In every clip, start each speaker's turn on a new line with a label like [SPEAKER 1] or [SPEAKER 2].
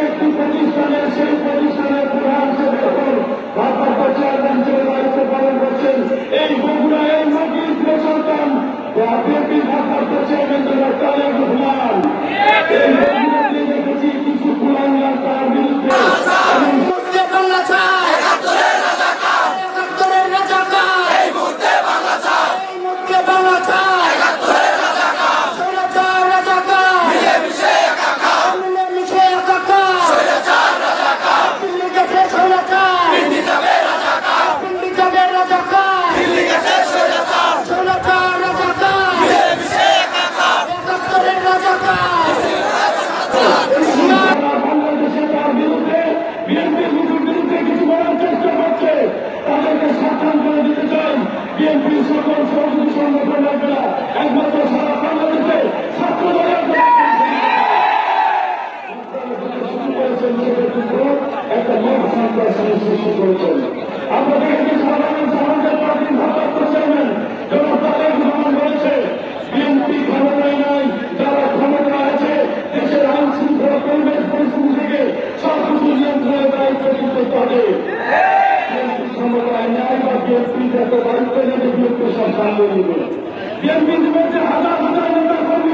[SPEAKER 1] একটি প্রতিষ্ঠানের সেই প্রতিষ্ঠানের প্রধান যখন ভারপ্রাপ্ত চেয়ারম্যান হিসেবে দায়িত্ব পালন করছেন এই বগুড়া এই নদীর সন্তান ভারপ্রাপ্ত চেয়ারম্যান বিএনপি সকল সহযোগী সংগঠন লোকেরা একমাত্র সারা বাংলাদেশে ছাত্র দলের একটা মত সন্ত্রাসের সৃষ্টি করেছেন। আমরা দেখেছি সাধারণ সমাজের পার্টির ভারপ্রাপ্ত চেয়ারম্যান জনাব তাদের ভ্রমণ করেছে বিএনপি ক্ষমতায় নাই, যারা ক্ষমতা আছে, দেশের আইন শৃঙ্খলা পরিবেশ পরিস্থিতি থেকে সবকিছু নিয়ন্ত্রণের দায়িত্ব কিন্তু তাদের বিদ্যুৎ প্রশাসন বিএনপির হাজার হাজার নেতা কর্মী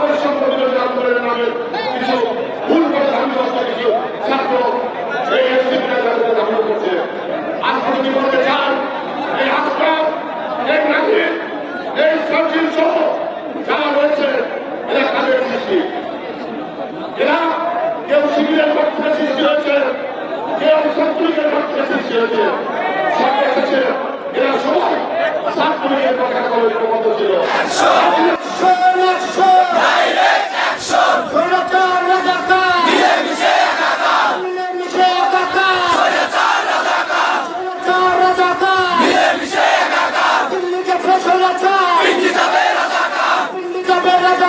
[SPEAKER 1] বৈষম্য বিরোধী আন্দোলনের নামে কিছু ভুল করে ধার্মিক অবস্থা কিছু ছাত্র, এই ধারণ করছে আপনি কি বলতে চান? এই আশরাফ এই নাজির এই সবজির সহ যারা রয়েছে, এরা কাদের সৃষ্টি। এরা কেউ শিবিরের পক্ষে সৃষ্টি হয়েছে, কেউ শত্রুদের পক্ষে সৃষ্টি হয়েছে।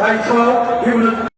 [SPEAKER 2] Thanks, Paul.